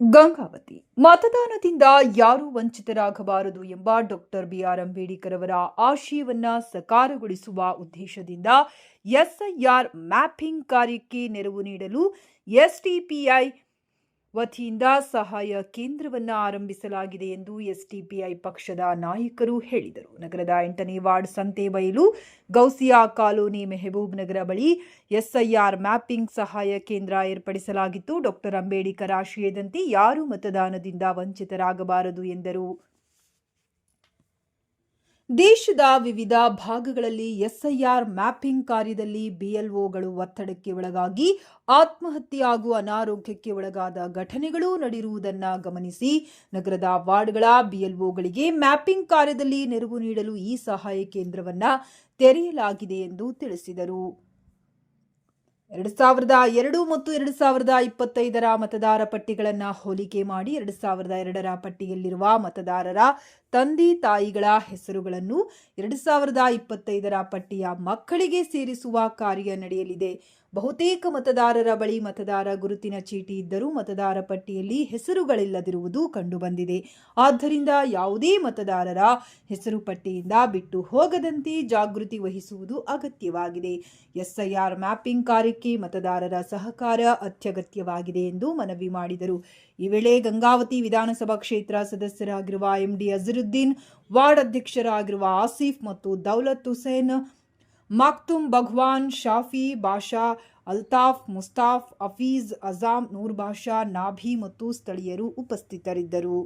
ಗಂಗಾವತಿ. ಮತದಾನದಿಂದ ಯಾರೂ ವಂಚಿತರಾಗಬಾರದು ಎಂಬ doctor B R Ambedkar ಅವರ ಆಶಯವನ್ನ ಸಕಾರಗೊಳಿಸುವ ಉದ್ದೇಶದಿಂದ ಎಸ್ಐಆರ್ ಮ್ಯಾಪಿಂಗ್ ಕಾರ್ಯಕ್ಕೆ ನೆರವು ನೀಡಲು ಎಸ್ಟಿಪಿಐ ವತಿಯಿಂದ ಸಹಾಯ ಕೇಂದ್ರವನ್ನು ಆರಂಭಿಸಲಾಗಿದೆ ಎಂದು ಎಸ್ಡಿಪಿಐ ಪಕ್ಷದ ನಾಯಕರು ಹೇಳಿದರು. ನಗರದ ಎಂಟನೇ ವಾರ್ಡ್ ಸಂತೆಬೈಲು ಗೌಸಿಯಾ ಕಾಲೋನಿ ಮೆಹಬೂಬ್ ನಗರ ಬಳಿ ಎಸ್ಐಆರ್ ಮ್ಯಾಪಿಂಗ್ ಸಹಾಯ ಕೇಂದ್ರ ಏರ್ಪಡಿಸಲಾಗಿತ್ತು. ಡಾಕ್ಟರ್ ಅಂಬೇಡ್ಕರ್ ಆಶಯದಂತೆ ಯಾರು ಮತದಾನದಿಂದ ವಂಚಿತರಾಗಬಾರದು ಎಂದರು. ದೇಶದ ವಿವಿಧ ಭಾಗಗಳಲ್ಲಿ ಎಸ್ಐಆರ್ ಮ್ಯಾಪಿಂಗ್ ಕಾರ್ಯದಲ್ಲಿ ಬಿಎಲ್ಒಗಳು ಒತ್ತಡಕ್ಕೆ ಒಳಗಾಗಿ ಆತ್ಮಹತ್ಯೆ ಹಾಗೂ ಅನಾರೋಗ್ಯಕ್ಕೆ ಒಳಗಾದ ಘಟನೆಗಳು ನಡೆಯುವುದನ್ನು ಗಮನಿಸಿ ನಗರದ ವಾರ್ಡ್ಗಳ ಬಿಎಲ್ಒಗಳಿಗೆ ಮ್ಯಾಪಿಂಗ್ ಕಾರ್ಯದಲ್ಲಿ ನೆರವು ನೀಡಲು ಈ ಸಹಾಯ ಕೇಂದ್ರವನ್ನು ತೆರೆಯಲಾಗಿದೆ ಎಂದು ತಿಳಿಸಿದರು. ಎರಡು ಸಾವಿರದ ಎರಡು ಮತ್ತು ಎರಡು ಸಾವಿರದ ಇಪ್ಪತ್ತೈದರ ಮತದಾರ ಪಟ್ಟಿಗಳನ್ನು ಹೋಲಿಕೆ ಮಾಡಿ ಎರಡು ಸಾವಿರದ ಎರಡರ ಪಟ್ಟಿಯಲ್ಲಿರುವ ಮತದಾರರ ತಂದೆ ತಾಯಿಗಳ ಹೆಸರುಗಳನ್ನು ಎರಡು ಸಾವಿರದ ಇಪ್ಪತ್ತೈದರ ಪಟ್ಟಿಯ ಮಕ್ಕಳಿಗೆ ಸೇರಿಸುವ ಕಾರ್ಯ ನಡೆಯಲಿದೆ. ಬಹುತೇಕ ಮತದಾರರ ಬಳಿ ಮತದಾರ ಗುರುತಿನ ಚೀಟಿ ಇದ್ದರೂ ಮತದಾರ ಪಟ್ಟಿಯಲ್ಲಿ ಹೆಸರುಗಳಿಲ್ಲದಿರುವುದು ಕಂಡುಬಂದಿದೆ. ಆದ್ದರಿಂದ ಯಾವುದೇ ಮತದಾರರ ಹೆಸರು ಪಟ್ಟಿಯಿಂದ ಬಿಟ್ಟು ಹೋಗದಂತೆ ಜಾಗೃತಿ ವಹಿಸುವುದು ಅಗತ್ಯವಾಗಿದೆ. ಎಸ್ಐಆರ್ ಮ್ಯಾಪಿಂಗ್ ಕಾರ್ಯಕ್ಕೆ ಮತದಾರರ ಸಹಕಾರ ಅತ್ಯಗತ್ಯವಾಗಿದೆ ಎಂದು ಮನವಿ ಮಾಡಿದರು. ಈ ವೇಳೆ ಗಂಗಾವತಿ ವಿಧಾನಸಭಾ ಕ್ಷೇತ್ರ ಸದಸ್ಯರಾಗಿರುವ ಎಂಡಿ ಅಜರುದ್ದೀನ್, ವಾರ್ಡ್ ಅಧ್ಯಕ್ಷರಾಗಿರುವ ಆಸಿಫ್ ಮತ್ತು ದೌಲತ್ ಹುಸೇನ್ ಮಕ್ತುಮ್ ಭಗವಾನ್ ಶಾಫಿ ಬಾಷಾ ಅಲ್ತಾಫ್ ಮುಸ್ತಾಫ್ ಅಫೀಜ್ ಅಜಾಮ್ ನೂರ್ ಬಾಷಾ ನಾಭಿ ಮತ್ತು ಸ್ಥಳೀಯರು ಉಪಸ್ಥಿತರಿದ್ದರು.